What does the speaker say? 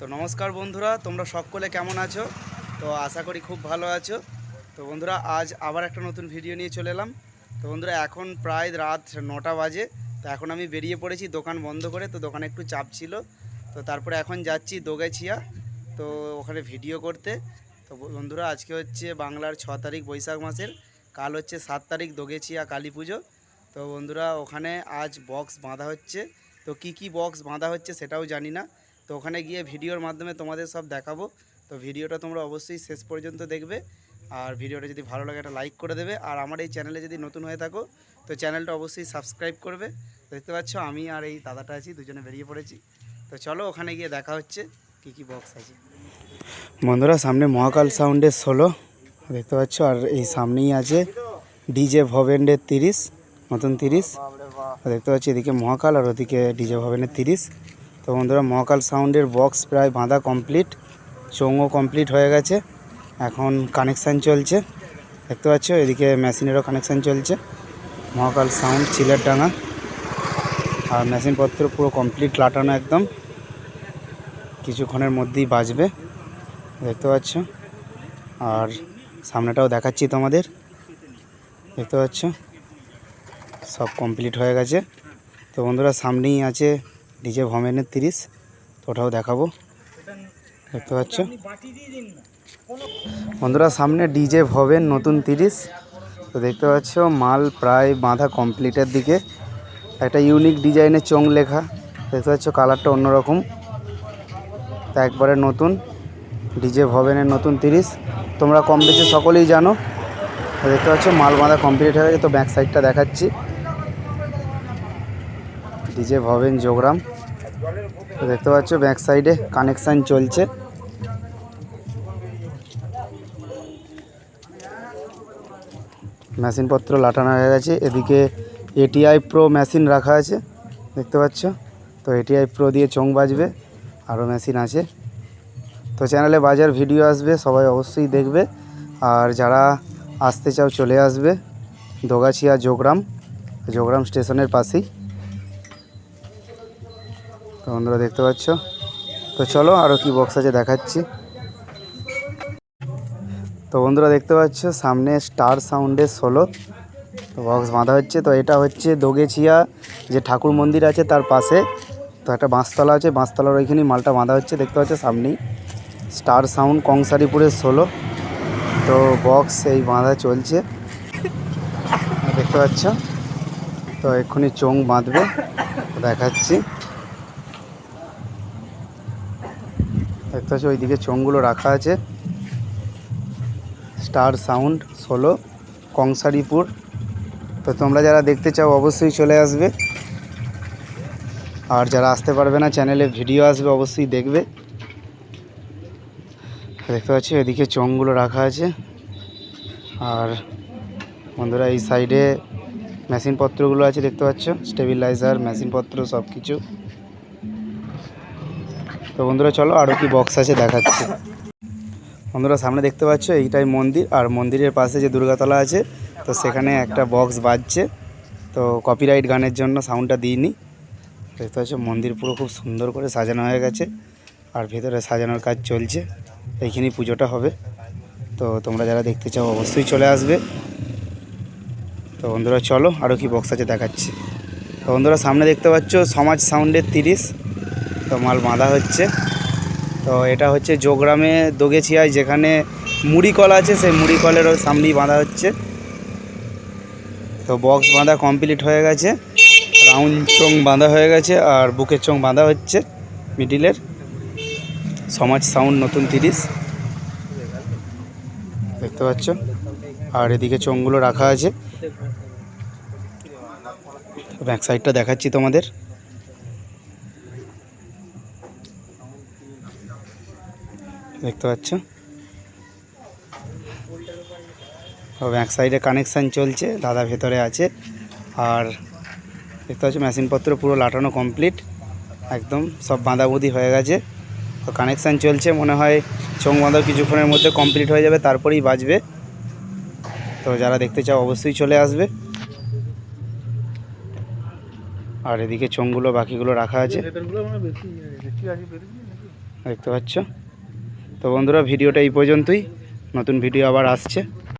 তো নমস্কার বন্ধুরা, তোমরা সকলে কেমন আছো? তো আশা করি খুব ভালো আছো। তো বন্ধুরা, আজ আবার একটা নতুন ভিডিও নিয়ে চলে এলাম। তো বন্ধুরা, এখন প্রায় রাত নটা বাজে। তো এখন আমি বেরিয়ে পড়েছি, দোকান বন্ধ করে। তো দোকানে একটু চাপ ছিল। তো তারপরে এখন যাচ্ছি দোগাছিয়া, তো ওখানে ভিডিও করতে। তো বন্ধুরা, আজকে হচ্ছে বাংলার ছ তারিখ বৈশাখ মাসের। কাল হচ্ছে সাত তারিখ দোগেছিয়া কালী পুজো। তো বন্ধুরা, ওখানে আজ বক্স বাঁধা হচ্ছে। তো কি কি বক্স বাঁধা হচ্ছে সেটাও জানি না। তো ওখানে গিয়ে ভিডিওর মাধ্যমে তোমাদের সব দেখাবো। তো ভিডিওটা তোমরা অবশ্যই শেষ পর্যন্ত দেখবে। আর ভিডিওটা যদি ভালো লাগে, একটা লাইক করে দেবে। আর আমার এই চ্যানেলে যদি নতুন হয়ে থাকো, তো চ্যানেলটা অবশ্যই সাবস্ক্রাইব করবে। দেখতে পাচ্ছ, আমি আর এই দাদাটা আছি, দুজনে বেরিয়ে পড়েছি। তো চলো, ওখানে গিয়ে দেখা হচ্ছে, কি কি বক্স আছে। বন্ধুরা, সামনে মহাকাল সাউন্ডের ষোলো। দেখতে পাচ্ছ, আর এই সামনেই আছে ডিজে ভবেন্ডের তিরিশ, নতুন তিরিশ। দেখতে পাচ্ছি, এদিকে মহাকাল, আর ওদিকে ডিজে ভবেনের তিরিশ। তো বন্ধুরা, মহাকাল সাউন্ডের বক্স প্রায় বাঁধা কমপ্লিট চোঙও কমপ্লিট হয়ে গেছে। এখন কানেকশান চলছে। দেখতে পাচ্ছ? এদিকে মেশিনেরও কানেকশান চলছে। মহাকাল সাউন্ড চিলের ডাঙা আর মেশিনপত্র পুরো কমপ্লিট লাটানো একদম। কিছুক্ষণের মধ্যেই বাজবে। দেখতে পাচ্ছ? আর সামনেটাও দেখাচ্ছি তোমাদের। দেখতে পাচ্ছ? সব কমপ্লিট হয়ে গেছে। তো বন্ধুরা, সামনেই আছে ডিজে ভমেনের তিরিশ ওটাও দেখাবো। দেখতে পাচ্ছ? বন্ধুরা, সামনে ডিজে ভবেন নতুন তিরিশ, তো দেখতে পাচ্ছ মাল প্রায় বাঁধা কমপ্লিটের দিকে। একটা ইউনিক ডিজাইনের চোং লেখা, দেখতে পাচ্ছ কালারটা অন্যরকম। তা একবারে নতুন, ডিজে ভবেনের নতুন তিরিশ। তোমরা কম বেশি সকলেই জানো দেখতে পাচ্ছ মাল বাঁধা কমপ্লিট হয়ে গেছে, তো ব্যাক সাইডটা দেখাচ্ছি। ডিজে ভবেন যোগরাম। তো দেখতে পাচ্ছ ব্যাক সাইডে কানেকশান চলছে। মেশিনপত্র লাটানো হয়ে গেছে। এদিকে এটিআই প্রো মেশিন রাখা আছে, দেখতে পাচ্ছ? তো এটিআই প্রো দিয়ে চোং বাজবে আরও মেশিন আছে। তো চ্যানেলে বাজার ভিডিও আসবে, সবাই অবশ্যই দেখবে। আর যারা আসতে চাও চলে আসবে, দোগাছিয়া যোগরাম যোগরাম স্টেশনের পাশেই। তো বন্ধুরা দেখতে পাচ্ছ? তো চলো আরও কি বক্স আছে দেখাচ্ছি। তো বন্ধুরা দেখতে পাচ্ছ, সামনে স্টার সাউন্ডের ষোলো তো বক্স বাঁধা হচ্ছে। তো এটা হচ্ছে দোগেছিয়া যে ঠাকুর মন্দির আছে তার পাশে। তো একটা বাঁশতলা আছে, বাঁশতলার ওইখানেই মালটা বাঁধা হচ্ছে, দেখতে পাচ্ছ সামনেই। স্টার সাউন্ড কংসারিপুরের ষোলো তো বক্স এই বাঁধা চলছে। দেখতে পাচ্ছ? তো এক্ষুনি চোং বাঁধবে, দেখাচ্ছি। দেখতে পাচ্ছ, ওইদিকে চোঙগুলো রাখা আছে। স্টার সাউন্ড ষোলো কংসারিপুর। তো তোমরা যারা দেখতে চাও, অবশ্যই চলে আসবে। আর যারা আসতে পারবে না চ্যানেলে ভিডিও আসবে, অবশ্যই দেখবে। দেখতে পাচ্ছি, এদিকে চোঙগুলো রাখা আছে। আর বন্ধুরা, এই সাইডে মেশিনপত্রগুলো আছে, দেখতে পাচ্ছ? স্টেবিলাইজার মেশিনপত্র সব কিছু তো বন্ধুরা, চলো আরও কি বক্স আছে, দেখাচ্ছি। বন্ধুরা, সামনে দেখতে পাচ্ছ, এইটাই মন্দির, আর মন্দিরের পাশে যে দুর্গাতলা আছে, তো সেখানে একটা বক্স বাজছে। তো কপিরাইট গানের জন্য সাউন্ডটা দিইনি। দেখতে পাচ্ছ, মন্দির পুরো খুব সুন্দর করে সাজানো হয়ে গেছে, আর ভেতরে সাজানোর কাজ চলছে। এইখানেই পুজোটা হবে। তো তোমরা যারা দেখতে চাও, অবশ্যই চলে আসবে। তো বন্ধুরা, চলো আরও কি বক্স আছে, দেখাচ্ছি। তো বন্ধুরা, সামনে দেখতে পাচ্ছ, সমাজ সাউন্ডের তিরিশ। তো মাল বাঁধা হচ্ছে। তো এটা হচ্ছে যোগগ্রামে দোগেছিয়ায় যেখানে মুড়ি কল আছে, সেই মুড়ি কলেরও সামনেই বাঁধা হচ্ছে। তো বক্স বাঁধা কমপ্লিট হয়ে গেছে। রাউন্ড চোং বাঁধা হয়ে গেছে আর বুকের চোং বাঁধা হচ্ছে মিডিলের সমাজ সাউন্ড নতুন তিরিশ। দেখতে পাচ্ছ? আর এদিকে চোঙগুলো রাখা আছে। ব্যাক সাইডটা দেখাচ্ছি তোমাদের। দেখতে পাচ্ছ? ব্যাক সাইডে কানেকশান চলছে দাদা ভেতরে আছে। আর দেখতে পাচ্ছ মেশিনপত্র পুরো লাটানো কমপ্লিট একদম সব বাঁধাবুঁধি হয়ে গেছে। তো কানেকশান চলছে মনে হয় চোখ বাঁধাও কিছুক্ষণের মধ্যে কমপ্লিট হয়ে যাবে তারপরেই বাজবে। তো যারা দেখতে চাও অবশ্যই চলে আসবে। আর এদিকে চোঙগুলো বাকিগুলো রাখা আছে। দেখতে পাচ্ছ? তো বন্ধুরা ভিডিওটা এই পর্যন্তই। নতুন ভিডিও আবার আসছে।